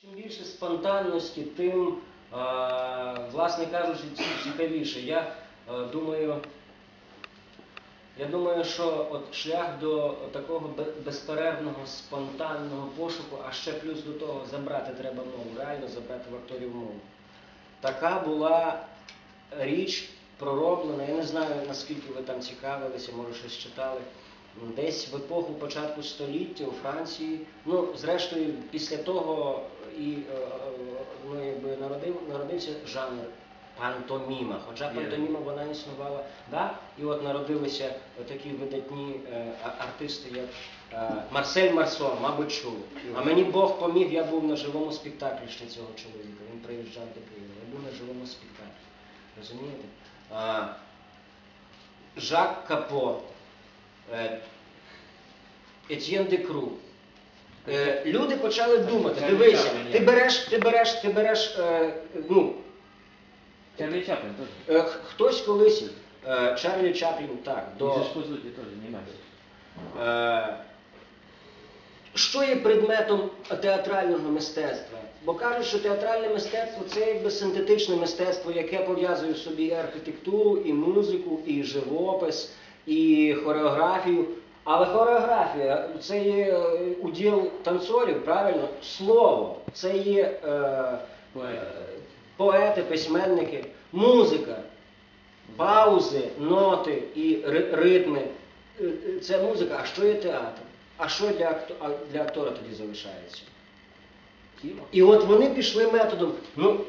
Чим більше спонтанності, тим, власне кажучи, цікавіше. Я думаю, я думаю, що от шлях до такого бе- безперервного, спонтанного пошуку, а ще плюс до того забрати треба мову, реально забрати в акторів мову. Така була річ пророблена. Я не знаю, наскільки ви там цікавилися, може щось читали. Десь в епоху початку століття у Франції, ну, зрештою, після того і е, е, ну, якби народив, народився жанр пантоміма. Хоча пантоміма вона існувала, да? і от народилися такі видатні е, артисти, як е, Марсель Марсон, мабуть, чув. А мені Бог поміг, я був на живому спектаклі ще цього чоловіка. Він приїжджав до Києва. Я був на живому спектаклі. Розумієте? А, Жак Капо, Етьєн де Кру. Е, Люди почали думати, дивися, ти береш, ти береш, ти береш, е, ну, Чарлі Чаплін теж. е, хтось колись, е, Чарлі Чаплін, так, До... Це ж по суті теж. Е, Що є предметом театрального мистецтва? Бо кажуть, що театральне мистецтво це якби синтетичне мистецтво, яке пов'язує в собі і архітектуру, і музику, і живопис, і хореографію. Але хореографія це є е, уділ танцорів, правильно? Слово, це є е, Поети. е, поети, письменники, музика, паузи, ноти і ритми. Е, Це музика, а що є театр? А що для, для актора тоді залишається? І от вони пішли методом, ну,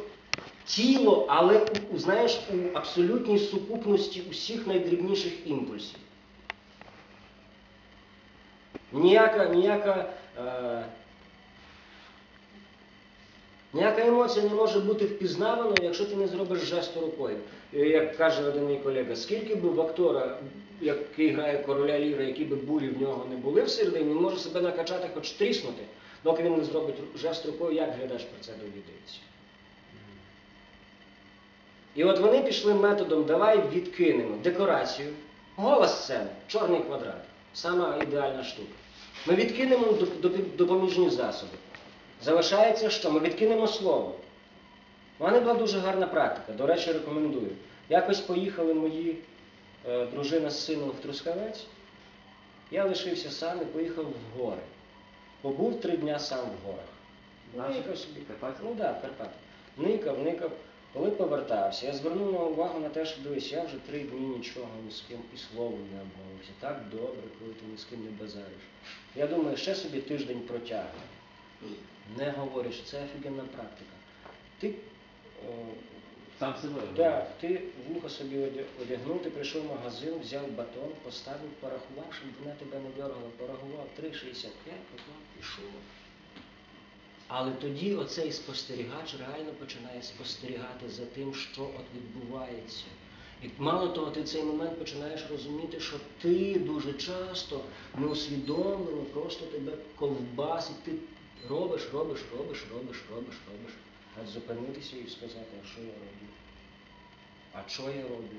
тіло, але у- знаєш, у абсолютній сукупності усіх найдрібніших імпульсів. Ніяка, ніяка, е, ніяка емоція не може бути впізнавана, якщо ти не зробиш жесту рукою. Як каже один мій колега, скільки б в актора, який грає короля Ліра, які б бурі в нього не були всередині, він може себе накачати, хоч тріснути, доки він не зробить жест рукою, як глядач про це довідається. І от вони пішли методом давай відкинемо декорацію, гола сцена, чорний квадрат. Сама ідеальна штука. Ми відкинемо доп- доп- допоміжні засоби. Залишається що? Ми відкинемо слово. У мене була дуже гарна практика, до речі, рекомендую. Якось поїхали мої е, дружина з сином в Трускавець. Я лишився сам і поїхав в гори. Побув три дня сам в горах. Никав собі. Ну так, Карпати. Никав, никав. Коли повертався, я звернув на увагу на те, що дивись, я вже три дні нічого ні з ким і словом не обмовився. Так добре, коли ти ні з ким не базариш. Я думаю, ще собі тиждень протягне. Не говориш, це офігенна практика. Ти, о, Сам собою. так, ти вухо собі одягнув, ти прийшов в магазин, взяв батон, поставив, порахував, щоб вона тебе не дергала, порахував 3,65, поклав, пішов. Але тоді оцей спостерігач реально починає спостерігати за тим, що от відбувається. І мало того, ти в цей момент починаєш розуміти, що ти дуже часто неусвідомлено просто тебе ковбасить, ти робиш, робиш, робиш, робиш, робиш, робиш. А зупинитися і сказати, а що я роблю? А що я роблю?